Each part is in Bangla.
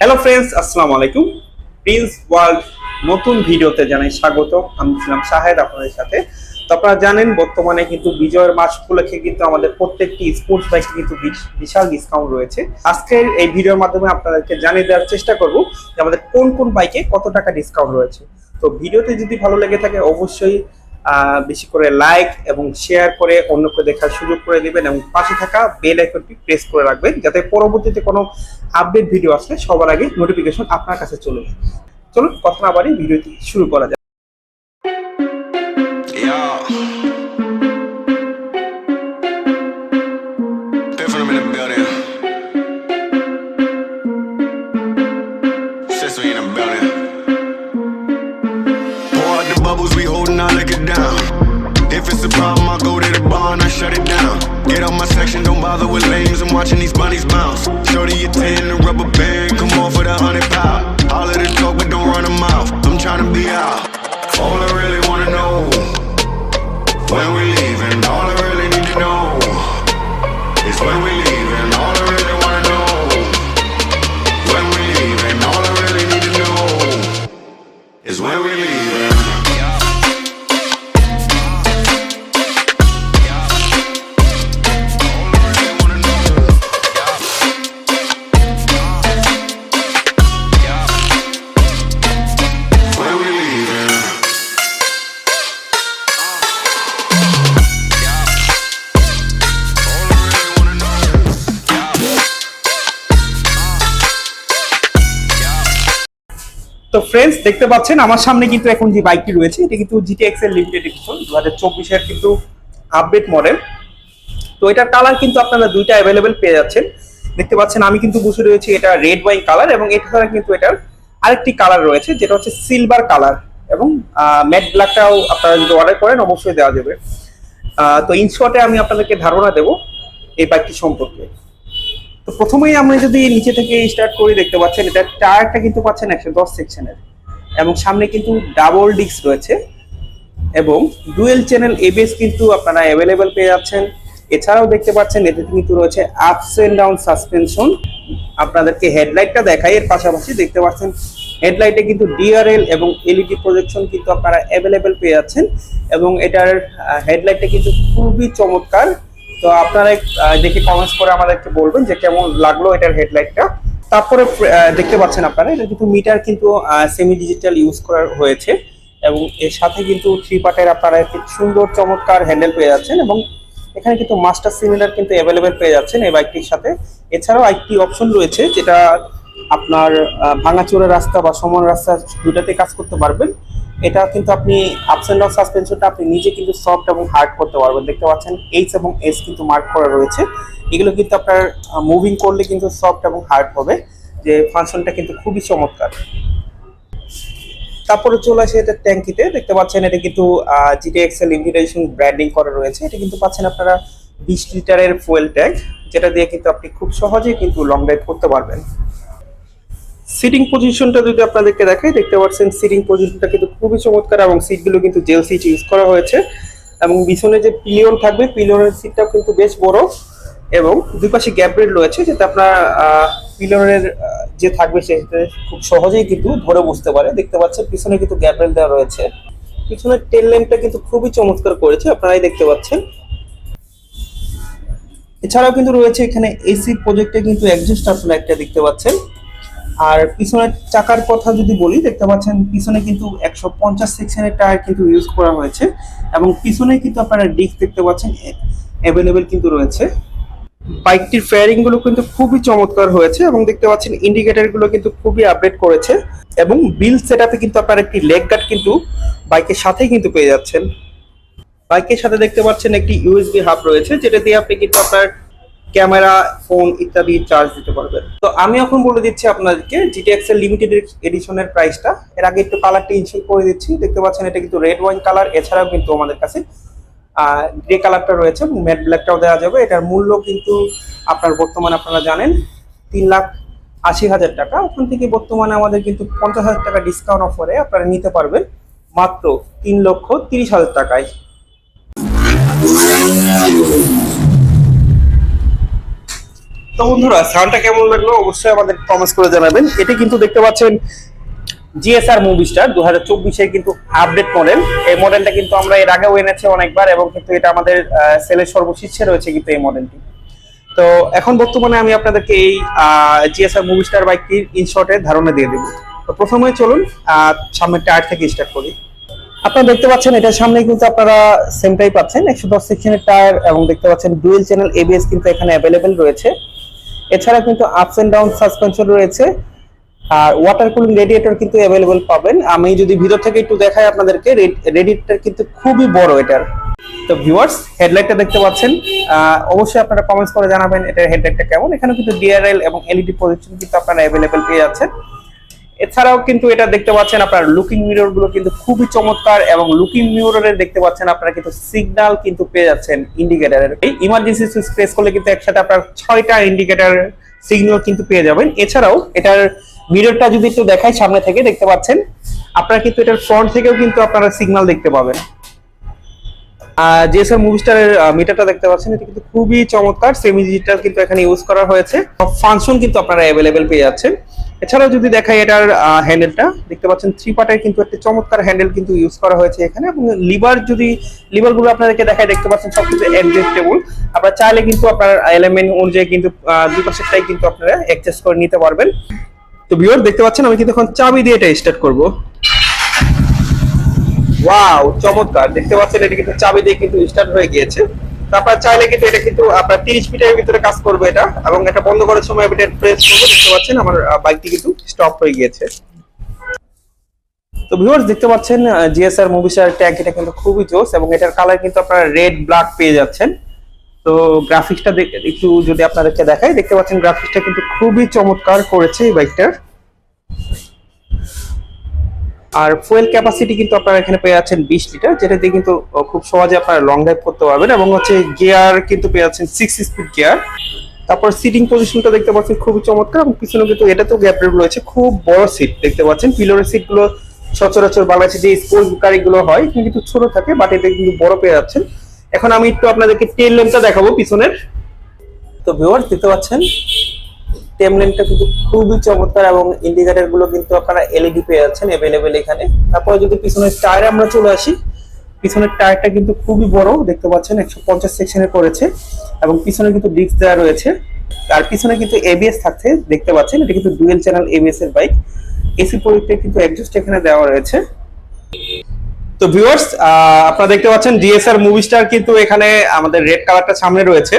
হ্যালো ফ্রেন্ডস আসসালামু আলাইকুম। প্রিন্স ওয়ার্ল্ড নতুন ভিডিওতে জানাই স্বাগত। আমি ছিলাম শাহেদ আপনাদের সাথে। তো আপনারা জানেন, বর্তমানে কিন্তু বিজয়ের মাস উপলক্ষে কিন্তু আমাদের প্রত্যেকটি স্পোর্টস বাইকে কিন্তু বিশ- বিশাল ডিসকাউন্ট রয়েছে। আজকের এই ভিডিওর মাধ্যমে আপনাদেরকে জানিয়ে দেওয়ার চেষ্টা করব যে আমাদের কোন কোন বাইকে কত টাকা ডিসকাউন্ট রয়েছে। তো ভিডিওতে যদি ভালো লেগে থাকে, অবশ্যই বেশি করে লাইক এবং শেয়ার করে অন্যকে দেখার সুযোগ করে দিবেন এবং পাশে থাকা বেল আইকনটি প্রেস করে রাখবেন যাতে পরবর্তীতে কোনো আপডেট ভিডিও আসলে সবার আগে নোটিফিকেশন আপনার কাছে চলে চলুন কথা না বাড়ি ভিডিওটি শুরু করা যাক। The building. It's a problem, I'll go to the bar and I shut it down. Get out my section, don't bother with lames. I'm watching these bunnies bounce. Shorty a 10, a rubber band, come on for the hundred pound. All of the talk, but don't run them mouth. I'm trying to be out. Friends দেখতে পাচ্ছেন, আমার সামনে কিন্তু এখন যে বাইকটি রয়েছে, এটা কিন্তু জিটিএক্স এর লিমিটেড এডিশন দু হাজার চব্বিশের কিন্তু আপডেট মডেল তো এটার কালার কিন্তু আপনারা দুইটা অ্যাভেলেবেল পেয়ে যাচ্ছেন। দেখতে পাচ্ছেন, আমি কিন্তু বসে রয়েছি এটা রেড ওয়াইন কালার এবং এটা ছাড়া কিন্তু এটার আরেকটি কালার রয়েছে, যেটা হচ্ছে সিলভার কালার এবং ম্যাট ব্ল্যাকটাও আপনারা যদি অর্ডার করেন, অবশ্যই দেওয়া যাবে। তো ইনশর্টে আমি আপনাদেরকে ধারণা দেব এই বাইকটি সম্পর্কে। তো প্রথমেই আমরা যদি নিচে থেকে স্টার্ট করি, দেখতে পাচ্ছেন, এটা টায়ারটা কিন্তু পাচ্ছেন একশো দশ সেকশনের এবং সামনে কিন্তু ডাবল ডিস্ক রয়েছে এবং ডুয়েল চ্যানেল এবিএস কিন্তু আপনারা অ্যাভেলেবেল পেয়ে যাচ্ছেন। এছাড়াও দেখতে পাচ্ছেন, এতে কিন্তু রয়েছে আপস এন্ড ডাউন সাসপেনশন আপনাদেরকে হেডলাইটটা দেখাই, এর পাশাপাশি দেখতে পাচ্ছেন হেডলাইটে কিন্তু ডিআরএল এবং এলইডি প্রজেকশন কিন্তু আপনারা অ্যাভেলেবেল পেয়ে যাচ্ছেন এবং এটার হেডলাইটটা কিন্তু খুবই চমৎকার। তো আপনারা দেখে কমেন্টস করে আমাদেরকে বলবেন যে কেমন লাগল এটার হেডলাইটটা তারপরে দেখতে পাচ্ছেন আপনারা, এটা কিন্তু মিটার কিন্তু সেমি ডিজিটাল ইউজ করা হয়েছে। এবং এর সাথে কিন্তু থ্রি পার্টের আপনারা একটি সুন্দর চমৎকার হ্যান্ডেল পেয়ে যাচ্ছেন এবং এখানে কিন্তু মাস্টার সিমিলার কিন্তু অ্যাভেলেবেল পেয়ে যাচ্ছেন এই বাইকটির সাথে। এছাড়াও একটি অপশন রয়েছে, যেটা আপনার ভাঙাচোরা রাস্তা বা সমান রাস্তা দুটাতে কাজ করতে পারবেন। এটা কিন্তু আপনি আপস অ্যান্ড ডাউন সাসপেনশনটা আপনি নিজে কিন্তু সফট এবং হার্ড করতে পারবেন। দেখতে পাচ্ছেন এইচ এবং এস কিন্তু মার্ক করা রয়েছে। এগুলো কিন্তু আপনার মুভিং করলে কিন্তু সফট এবং হার্ড হবে। যে ফাংশনটা কিন্তু খুবই চমৎকার। তারপরে চলে আসে এটা ট্যাঙ্কিতে দেখতে পাচ্ছেন, এটা কিন্তু জিটিএক্স এর লিমিটেশন ব্র্যান্ডিং করা রয়েছে। এটা কিন্তু পাচ্ছেন আপনারা বিশ লিটারের ফুয়েল ট্যাঙ্ক যেটা দিয়ে কিন্তু আপনি খুব সহজেই কিন্তু লং ড্রাইভ করতে পারবেন। সিটিং পজিশনটা যদি আপনাদেরকে দেখাই, দেখতে পাচ্ছেন সিটিং পজিশনটা কিন্তু খুবই চমৎকার এবং সিটগুলো কিন্তু জেল সিট ইউজ করা হয়েছে। এবং পিছনে যে পিলিয়ন থাকবে পিলিয়নের সিটটাও কিন্তু বেশ বড় এবং দুই পাশে গ্যাপ ব্রেড রয়েছে যাতে আপনার পিলিয়নের যে থাকবে সেটাতে খুব সহজেই কিন্তু ধরে বসতে পারে। দেখতে পাচ্ছেন পিছনে কিন্তু গ্যাপ ব্রেড দেওয়া রয়েছে। পিছনের টেল ল্যাম্পটা কিন্তু খুবই চমৎকার করেছে, আপনারাই দেখতে পাচ্ছেন। এছাড়াও কিন্তু রয়েছে এখানে এসি প্রজেক্টে কিন্তু একজস্ট আপনারা একটা দেখতে পাচ্ছেন। আর পিছনের চাকার কথা যদি বলি, দেখতে পাচ্ছেন পিছনে কিন্তু একশো পঞ্চাশ সেকশনের টায়ার কিন্তু ইউজ করা হয়েছে এবং পিছনে কিন্তু আপনারা ডিস্ক দেখতে পাচ্ছেন অ্যাভেলেবেল কিন্তু রয়েছে। বাইকটির ফেয়ারিংগুলো কিন্তু খুবই চমৎকার হয়েছে এবং দেখতে পাচ্ছেন ইন্ডিকেটরগুলো কিন্তু খুবই আপডেট করেছে এবং বিল সেটআপে কিন্তু আপনার একটি লেগ গার্ড কিন্তু বাইকের সাথেই কিন্তু পেয়ে যাচ্ছেন। বাইকের সাথে দেখতে পাচ্ছেন একটি ইউএসবি হাব রয়েছে, যেটা দিয়ে আপনি কিন্তু আপনার ক্যামেরা, ফোন ইত্যাদি চার্জ দিতে পারবেন। তো আমি এখন বলে দিচ্ছি আপনাদেরকে জিটিএক্স এর লিমিটেড এডিশনের প্রাইসটা এর আগে একটু কালারটা ইনশিয়েল করে দিচ্ছি। দেখতে পাচ্ছেন এটা কিন্তু রেড ওয়াইন কালার এছাড়াও কিন্তু আমাদের কাছে গ্রে কালারটা রয়েছে। ম্যাট ব্ল্যাকটাও দেওয়া যাবে। এটার মূল্য কিন্তু আপনার বর্তমানে আপনারা জানেন, তিন লাখ আশি হাজার টাকা। ওখান থেকে বর্তমানে আমাদের কিন্তু পঞ্চাশ হাজার টাকা ডিসকাউন্ট অফারে আপনারা নিতে পারবেন। মাত্র তিন লক্ষ তিরিশ হাজার টাকায়। তো বন্ধুরা সাউন্ডটা কেমন লাগল অবশ্যই আমাদের কমেন্টস করে জানাবেন। এটি কিন্তু দেখতে পাচ্ছেন জিএসআর মুভি স্টার দু হাজার চব্বিশের কিন্তু আপডেট মডেল এই মডেলটা কিন্তু আমরা এর আগেও এনেছি অনেকবার এবং কিন্তু এটা আমাদের সেলের সর্বশীর্ষে রয়েছে কিন্তু এই মডেলটি তো এখন বর্তমানে আমি আপনাদেরকে এই জিএসআর মুভি স্টার বাইকটির ইনশর্টের ধারণা দিয়ে দেবো। তো প্রথমে চলুন আহ, সামনের টায়ার থেকে স্টার্ট করি। আপনারা দেখতে পাচ্ছেন এটার সামনে কিন্তু আপনারা সেমটাই পাচ্ছেন একশো দশ সেকশনের টায়ার এবং দেখতে পাচ্ছেন ডুয়েল চ্যানেল এবিএস কিন্তু এখানে অ্যাভেলেবেল রয়েছে। এছাড়া কিন্তু আপস এন্ড ডাউন সাসপেনশন রয়েছে। আর ওয়াটার কুলিং রেডিয়েটর কিন্তু অ্যাভেলেবেল পাবেন। আমি যদি ভিতর থেকে একটু দেখাই আপনাদেরকে রেডিয়েটর কিন্তু খুবই বড় এটার। তো ভিউয়ার্স হেডলাইটটা দেখতে পাচ্ছেন। অবশ্যই আপনারা কমেন্টস করে জানাবেন এটার হেডলাইটটা কেমন। এখানে কিন্তু ডিআরএল এবং এলইডি প্রজেকশন কিন্তু আপনারা অ্যাভেলেবেল পেয়ে যাচ্ছেন। এছাড়াও কিন্তু এটা দেখতে পাচ্ছেন আপনার লুকিং মিররগুলো কিন্তু খুবই চমৎকার এবং লুকিং মিররে দেখতে পাচ্ছেন আপনারা কিন্তু সিগন্যাল কিন্তু পেয়ে যাচ্ছেন ইন্ডিকেটরের এই ইমার্জেন্সি সুইচ প্রেস করলে কিন্তু একসাথে আপনার ছয়টা ইন্ডিকেটর সিগন্যাল কিন্তু পেয়ে যাবেন। এছাড়াও এটার মিররটা যদি একটু দেখাই সামনে থেকে, দেখতে পাচ্ছেন, আপনারা কিন্তু এটার ফ্রন্ট থেকেও কিন্তু আপনারা সিগন্যাল দেখতে পাবেন। মুভি স্টারের মিটারটা দেখতে পাচ্ছেন, এটা কিন্তু খুবই চমৎকার। সেমি ডিজিটাল কিন্তু এখানে ইউজ করা হয়েছে। ফাংশন কিন্তু আপনারা অ্যাভেলেবেল পেয়ে যাচ্ছেন। এছাড়াও যদি দেখাই এটার হ্যান্ডেলটা দেখতে পাচ্ছেন থ্রি পার্টের কিন্তু একটা চমৎকার হ্যান্ডেল কিন্তু ইউজ করা হয়েছে এখানে এবং লিভার যদি লিভারগুলো আপনাদেরকে দেখায় দেখতে পাচ্ছেন সবকিছু অ্যাডজাস্টেবল আপনারা চাইলে কিন্তু আপনার এলিমেন্ট অনুযায়ী কিন্তু আহ, দুই পাশেরটাই কিন্তু আপনারা অ্যাডজাস্ট করে নিতে পারবেন। তো ভিউয়ার দেখতে পাচ্ছেন আমি কিন্তু এখন চাবি দিয়ে এটা স্টার্ট করব। ওয়াও চমৎকার! দেখতে পাচ্ছেন এটা কিন্তু চাবি দিয়ে কিন্তু স্টার্ট হয়ে গিয়েছে। তারপর চাইলে কিন্তু এটা কিন্তু আপনার তিরিশ মিটারের ভিতরে কাজ করবে এটা, এবং এটা বন্ধ করার সময় এটা প্রেস করব দেখতে পাচ্ছেন আমার বাইকটি কিন্তু স্টপ হয়ে গিয়েছে। তো ভিউয়ার্স দেখতে পাচ্ছেন জিএসআর মুভিসার ট্যাঙ্ক এটা কিন্তু খুবই জোস, এবং এটার কালার কিন্তু আপনারা রেড ব্ল্যাক পেয়ে যাচ্ছেন। তো গ্রাফিক্সটা একটু যদি আপনাদেরকে দেখাই, দেখতে পাচ্ছেন গ্রাফিক্সটা কিন্তু খুবই চমৎকার করেছে এই বাইকটার আর ফুয়েল ক্যাপাসিটি কিন্তু আপনারা এখানে পেয়ে যাচ্ছেন বিশ লিটার যেটা দিয়ে কিন্তু খুব সহজে আপনারা লং ড্রাইভ করতে পারবেন এবং হচ্ছে গিয়ার কিন্তু পেয়ে যাচ্ছেন সিক্স স্পিড গিয়ার তারপর সিটিং পজিশনটা দেখতে পাচ্ছেন খুবই চমৎকার এবং পিছনে কিন্তু এটাতেও গ্যাপ রয়েছে, খুব বড় সিট দেখতে পাচ্ছেন। পিলরের সিটগুলো সচরাচর বাংলাদেশে যে স্পোর্টস গাড়িগুলো হয় কিন্তু ছোট থাকে বাট এটা কিন্তু বড় পেয়ে যাচ্ছেন। এখন আমি একটু আপনাদেরকে টেল ল্যাম্পটা দেখাবো পিছনের। তো ভিউয়ার দেখতে পাচ্ছেন টেমলেনটা কিন্তু খুবই চমৎকার এবং ইন্ডিকেটরগুলো কিন্তু আপনারা এলইডি পেয়ে যাচ্ছেন অ্যাভেলেবেল এখানে। তারপরে যদি পিছনের টায়ারে আমরা চলে আসি, পিছনের টায়ারটা কিন্তু খুবই বড়, দেখতে পাচ্ছেন একশো পঞ্চাশ সেকশনে করেছে এবং পিছনে কিন্তু ডিস্ক দেওয়া রয়েছে। আর পিছনে কিন্তু এবিএস থাকছে, দেখতে পাচ্ছেন, এটা কিন্তু ডুয়েল চ্যানেল এবিএস এর বাইক এসি প্রযুক্তি কিন্তু অ্যাডজাস্ট এখানে দেওয়া রয়েছে। তো ভিউয়ার্স আপনারা দেখতে পাচ্ছেন ডিএসআর মুভি স্টার কিন্তু এখানে আমাদের রেড কালারটা সামনে রয়েছে।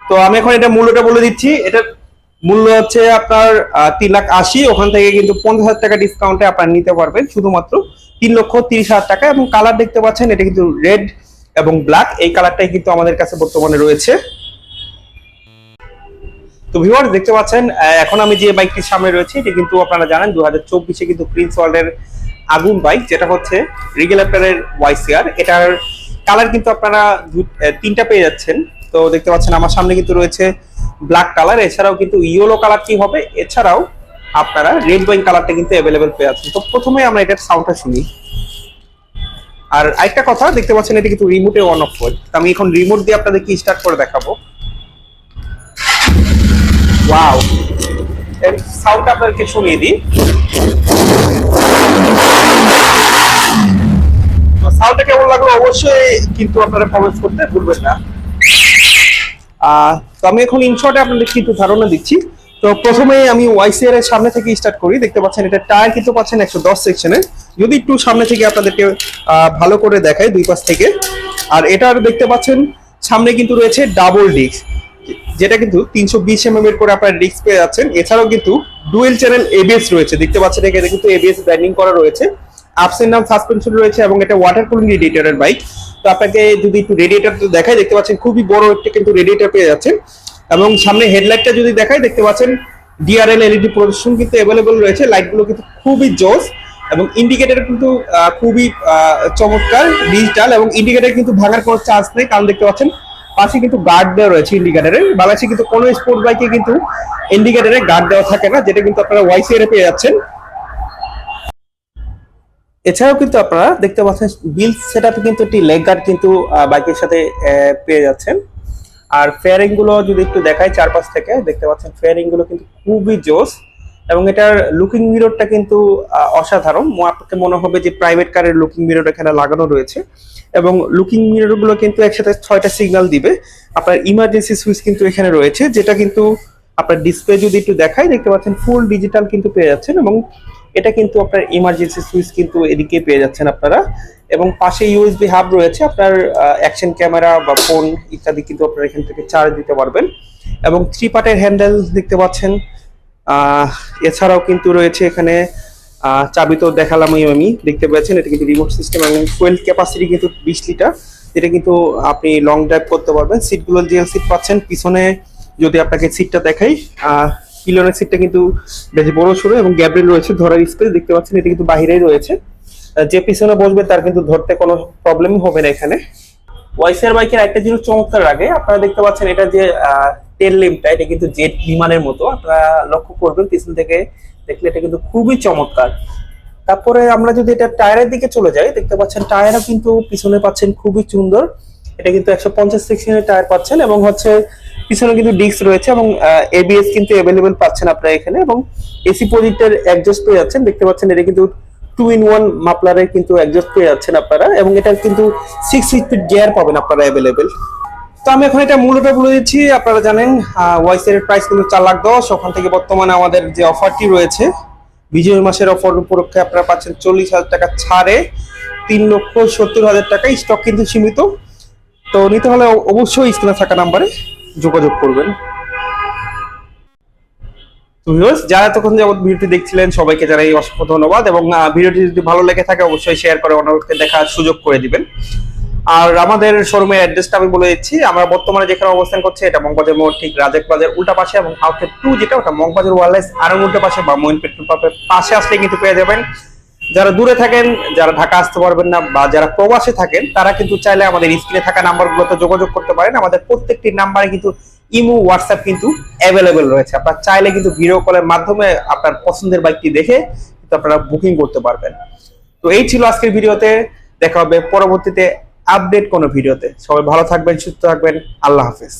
তো আমি এখন এটা মূল্যটা বলে দিচ্ছি। এটা মূল্য হচ্ছে আপনার তিন লাখ আশি, ওখান থেকে কিন্তু পঞ্চাশ হাজার টাকা ডিসকাউন্টে আপনারা নিতে পারবেন, শুধুমাত্র তিন লক্ষ তিরিশ হাজার টাকা। এবং কালার দেখতে পাচ্ছেন, এটা কিন্তু রেড এবং ব্ল্যাক এই কালারটাই কিন্তু আমাদের কাছে বর্তমানে রয়েছে। তো ভিউয়ার্স দেখতে পাচ্ছেন এখন আমি যে বাইকটির সামনে রয়েছে, এটা কিন্তু আপনারা জানেন দু হাজার চব্বিশে কিন্তু প্রিন্স ওয়ার্ল্ডের আগুন বাইক যেটা হচ্ছে রিগেলাপ্টারের ওয়াইসিআর এটার কালার কিন্তু আপনারা তিনটা পেয়ে যাচ্ছেন। তো দেখতে পাচ্ছেন, আমার সামনে কিন্তু রয়েছে ব্ল্যাক কালার এছাড়াও কিন্তু ইয়েলো কালার কি হবে? এছাড়াও আপনারা রেড ওয়াইন কালারটা কিন্তু অ্যাভেলেবেল পেয়ে যাচ্ছেন তো প্রথমে আমরা এটার সাউন্ডটা শুনি। আর আরেকটা কথা, দেখতে পাচ্ছেন এটা কিন্তু রিমোটে অন অফ হয় তো আমি এখন রিমোট দিয়ে আপনাদেরকে স্টার্ট করে দেখাবো। ওয়াও এর সাউন্ডটা আপনাদেরকে শুনিয়ে দিই। সাউন্ডটা কেমন লাগল? অবশ্যই কিন্তু আপনারা কমেন্টস করতে ভুলবেন না। তো আমি এখন ইনশর্টে আপনাদের কিন্তু ধারণা দিচ্ছি। তো প্রথমে আমি ওয়াইসিআর এর সামনে থেকে স্টার্ট করি। দেখতে পাচ্ছেন, এটা টায়ার কিন্তু পাচ্ছেন একশো দশ সেকশনের যদি একটু সামনে থেকে আপনাদেরকে ভালো করে দেখায় দুই পাশ থেকে। আর এটার দেখতে পাচ্ছেন, সামনে কিন্তু রয়েছে ডাবল ডিস্ক যেটা কিন্তু তিনশো বিশ এম এর করে আপনার ডিস্ক পেয়ে যাচ্ছেন। এছাড়াও কিন্তু ডুয়েল চ্যানেল এবিএস রয়েছে। দেখতে পাচ্ছেন, এখানে কিন্তু এবিএস ব্যান্ডিং করা রয়েছে। আপস এন্ড ডাউন সাসপেনশন রয়েছে এবং এটা ওয়াটার কুলিং রেডিয়েটরের বাইক তো আপনাকে যদি একটু রেডিয়েটর দেখাই, দেখতে পাচ্ছেন খুবই বড় একটা কিন্তু রেডিয়েটর পেয়ে যাচ্ছেন। এবং সামনে হেডলাইটটা যদি দেখাই, দেখতে পাচ্ছেন ডিআরএল এলইডি প্রদর্শন কিন্তু অ্যাভেলেবল রয়েছে। লাইটগুলো কিন্তু খুবই জোস এবং ইন্ডিকেটর কিন্তু খুবই চমৎকার ডিজিটাল এবং ইন্ডিকেটর কিন্তু ভাঙার কোনো চান্স নেই। কারণ দেখতে পাচ্ছেন পাশে কিন্তু গার্ড দেওয়া রয়েছে ইন্ডিকেটরের বাংলাদেশে কিন্তু কোনো স্পোর্ট বাইকে কিন্তু ইন্ডিকেটরে গার্ড দেওয়া থাকে না, যেটা কিন্তু আপনারা ওয়াইসিআর পেয়ে যাচ্ছেন। এছাড়াও কিন্তু আপনারা দেখতে পাচ্ছেন বিল সেটআপে কিন্তু একটি লেগ গার্ড কিন্তু বাইকের সাথে পেয়ে যাচ্ছেন। আর ফেয়ারিংগুলো যদি একটু দেখাই চারপাশ থেকে, দেখতে পাচ্ছেন ফেয়ারিংগুলো কিন্তু খুবই জোস এবং এটার লুকিং মিররটা কিন্তু অসাধারণ। আপনাকে মনে হবে যে প্রাইভেট কারের লুকিং মিরর এখানে লাগানো রয়েছে এবং লুকিং মিররগুলো কিন্তু একসাথে ছয়টা সিগন্যাল দিবে। আপনার ইমার্জেন্সি সুইচ কিন্তু এখানে রয়েছে, যেটা কিন্তু আপনার ডিসপ্লে যদি একটু দেখাই, দেখতে পাচ্ছেন ফুল ডিজিটাল কিন্তু পেয়ে যাচ্ছেন এবং এটা কিন্তু আপনার ইমার্জেন্সি সুইচ কিন্তু এদিকে পেয়ে যাচ্ছেন আপনারা। এবং পাশে ইউএসবি হাব রয়েছে, আপনার অ্যাকশন ক্যামেরা বা ফোন ইত্যাদি কিন্তু আপনারা এখান থেকে চার্জ দিতে পারবেন। এবং থ্রি পার্টের হ্যান্ডেল দেখতে পাচ্ছেন। এছাড়াও কিন্তু রয়েছে এখানে চাবি তো দেখালামই আমি, দেখতে পাচ্ছেন এটা কিন্তু রিমোট সিস্টেম এবং ফুয়েল ক্যাপাসিটি কিন্তু বিশ লিটার যেটা কিন্তু আপনি লং ড্রাইভ করতে পারবেন। সিটগুলো জিএল সিট পাচ্ছেন, পিছনে যদি আপনাকে সিটটা দেখাই পিলনের সিটটা কিন্তু বেশ বড় সড়ো এবং গ্যাব্রেল রয়েছে ধরার স্পেস, দেখতে পাচ্ছেন এটা কিন্তু বাহিরেই রয়েছে। যে পিছনে বসবে তার কিন্তু ধরতে কোনো প্রবলেমই হবে না এখানে। ওয়াইসিআর বাইকের একটা জিনিস চমৎকার লাগে, আপনারা দেখতে পাচ্ছেন এটা যে টেল লিমটা এটা কিন্তু জেট বিমানের মতো। আপনারা লক্ষ্য করবেন পিছন থেকে দেখলে এটা কিন্তু খুবই চমৎকার। তারপরে আমরা যদি এটা টায়ারের দিকে চলে যাই, দেখতে পাচ্ছেন টায়ারও কিন্তু পিছনে পাচ্ছেন খুবই সুন্দর। এটা কিন্তু একশো পঞ্চাশ সেকশনের টায়ার পাচ্ছেন এবং হচ্ছে পিছনে কিন্তু ডিস্ক রয়েছে এবং এবিএস কিন্তু অ্যাভেলেবেল পাচ্ছেন আপনারা এখানে এবং এসি পজিটের অ্যাডজাস্ট পেয়ে যাচ্ছেন। দেখতে পাচ্ছেন এটা কিন্তু টু ইন ওয়ান মাপলারের কিন্তু অ্যাডজাস্ট পেয়ে যাচ্ছেন আপনারা এবং এটার কিন্তু সিক্স স্পিড গিয়ার পাবেন আপনারা অ্যাভেলেবেল তো আমি এখন এটা মূল্যটা বলে দিচ্ছি। আপনারা জানেন ওয়াইসের প্রাইস কিন্তু চার লাখ দশ। ওখান থেকে বর্তমানে আমাদের যে অফারটি রয়েছে বিজয় মাসের অফার উপলক্ষে আপনারা পাচ্ছেন চল্লিশ হাজার টাকা ছাড়ে তিন লক্ষ সত্তর হাজার টাকা স্টক কিন্তু সীমিত। তো নিতে হলে অবশ্যই স্ক্রিনে থাকা নাম্বারে যোগাযোগ করবেন। যারা এতক্ষণ যাবত ভিডিওটি দেখছিলেন, সবাইকে জানাই অসংখ্য ধন্যবাদ এবং ভিডিওটি যদি ভালো লেগে থাকে, অবশ্যই শেয়ার করে অন্যকে দেখার সুযোগ করে দিবেন। আর আমাদের শোরুমের অ্যাড্রেসটা আমি বলে দিচ্ছি। আমরা বর্তমানে যেখানে অবস্থান করছি, এটা মগবাজার মোড়, ঠিক রাজেক প্লাজার উল্টা পাশে এবং আউটলেট টু যেটা, ওটা মগবাজার ওয়ারলেস আরও উল্টা পাশে বা মইন পেট্রোল পাম্পের পাশে আসলে কিন্তু পেয়ে যাবেন। যারা দূরে থাকেন, যারা ঢাকা আসতে পারবেন না বা যারা প্রবাসে থাকেন, তারা কিন্তু চাইলে আমাদের স্ক্রিনে থাকা নাম্বারগুলোতে যোগাযোগ করতে পারেন। আমাদের প্রত্যেকটি নাম্বারে কিন্তু ইমো, হোয়াটসঅ্যাপ কিন্তু অ্যাভেলেবেল রয়েছে। আপনার চাইলে কিন্তু ভিডিও কলের মাধ্যমে আপনার পছন্দের বাইকটি দেখে কিন্তু আপনারা বুকিং করতে পারবেন। তো এই ছিল আজকের ভিডিওতে। দেখা হবে পরবর্তীতে আপডেট কোনো ভিডিওতে। সবাই ভালো থাকবেন, সুস্থ থাকবেন। আল্লাহ হাফেজ।